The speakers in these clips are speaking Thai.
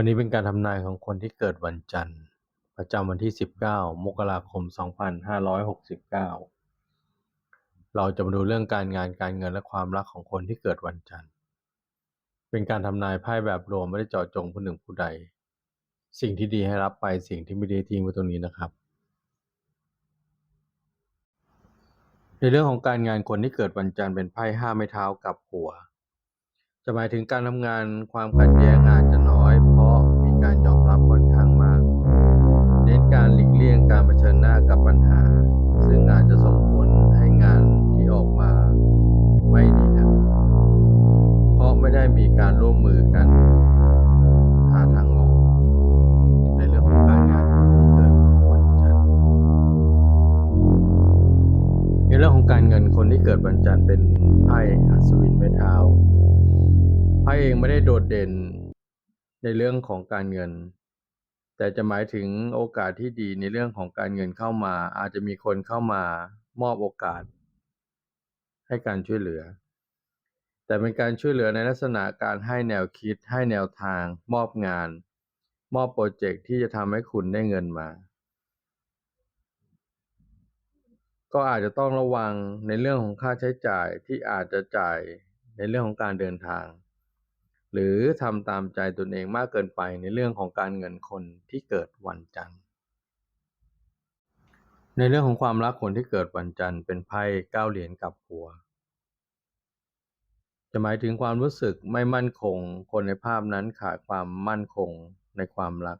วันนี้เป็นการทำนายของคนที่เกิดวันจันทร์ ประจำวันที่ 19 มกราคม 2569 เราจะมาดูเรื่องการงานการเงินและความรักของคนที่เกิดวันจันทร์ เป็นการทำนายไพ่แบบรวมไม่ได้เจาะจงผู้หนึ่งผู้ใด สิ่งที่ดีให้รับไปสิ่งที่ไม่ดีทิ้งไว้ตรงนี้นะครับ ในเรื่องของการงานคนที่เกิดวันจันทร์เป็นไพ่ห้าไม้เท้ากับหัว จะหมายถึงการทำงานความขัดแย้งอาจจะน้อย เพราะมีการยอมรับค่อนข้างมาก เน้นการหลีกเลี่ยงการเผชิญหน้ากับปัญหา ซึ่งอาจจะส่งผลให้งานที่ออกมาไม่ดีนะ เพราะไม่ได้มีการร่วมมือกันหาทางออกในเรื่องของการงานที่เกิดวันจันทร์ในเรื่องของการเงินคนที่เกิดวันจันทร์เป็นไพ่อัศวินไม้เท้าไพ่ เองไม่ได้โดดเด่นในเรื่องของการเงิน แต่จะหมายถึงโอกาสที่ดีในเรื่องของการเงินเข้ามา อาจจะมีคนเข้ามามอบโอกาส ให้การช่วยเหลือ แต่เป็นการช่วยเหลือในลักษณะการให้แนวคิด ให้แนวทาง มอบงาน มอบโปรเจกต์ที่จะทำให้คุณได้เงินมา ก็อาจจะต้องระวังในเรื่องของค่าใช้จ่ายที่อาจจะจ่ายในเรื่องของการเดินทาง หรือทำตามใจตนเองมากเกินไปในเรื่องของการเงินคนที่เกิดวันจันทร์ ในเรื่องของความรักคนที่เกิดวันจันทร์เป็นไพ่เก้าเหรียญกับหัว จะหมายถึงความรู้สึกไม่มั่นคง คนในภาพนั้นขาดความมั่นคงในความรัก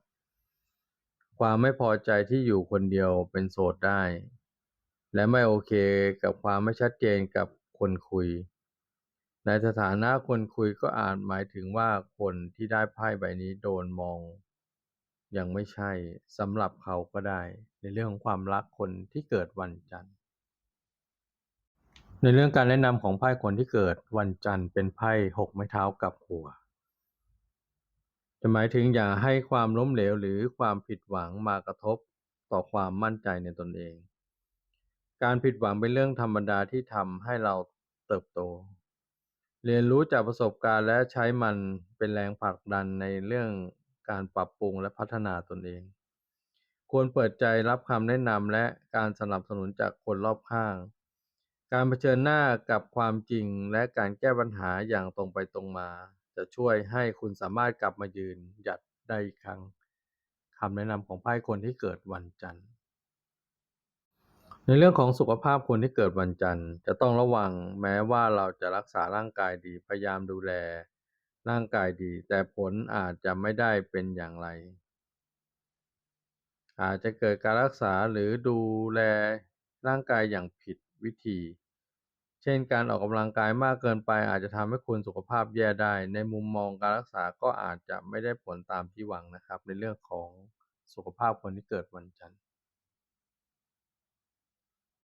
ความไม่พอใจที่อยู่คนเดียวเป็นโสดได้ และไม่โอเคกับความไม่ชัดเจนกับคนคุย ในสถานะคนคุยก็อาจหมายถึงว่าคนที่ได้ไพ่ใบนี้โดนมองยังไม่ใช่สำหรับเขาก็ได้ ในเรื่องของความรักคนที่เกิดวันจันทร์ ในเรื่องการแนะนำของไพ่คนที่เกิดวันจันทร์เป็นไพ่หกไม้เท้ากับหัวจะหมายถึงอย่าให้ความล้มเหลวหรือความผิดหวังมากระทบต่อความมั่นใจในตนเอง การผิดหวังเป็นเรื่องธรรมดาที่ทำให้เราเติบโต เรียนรู้จากประสบการณ์และใช้มันเป็นแรงผลักดันในเรื่องการปรับปรุงและพัฒนาตนเอง ควรเปิดใจรับคำแนะนำและการสนับสนุนจากคนรอบข้าง การเผชิญหน้ากับความจริงและการแก้ปัญหาอย่างตรงไปตรงมา จะช่วยให้คุณสามารถกลับมายืนหยัดได้อีกครั้งคำแนะนำของไพ่คนที่เกิดวันจันทร์ ในเรื่องของสุขภาพคนที่เกิดวันจันทร์ จะต้องระวังแม้ว่าเราจะรักษาร่างกายดีพยายามดูแล ร่างกายดี แต่ผลอาจจะไม่ได้เป็นอย่างไร อาจจะเกิดการรักษาหรือดูแลร่างกายอย่างผิดวิธี เช่นการออกกำลังกายมากเกินไป อาจจะทำให้คุณสุขภาพแย่ได้ ในมุมมองการรักษาก็อาจจะไม่ได้ผลตามที่หวังนะครับ ในเรื่องของสุขภาพคนที่เกิดวันจันทร์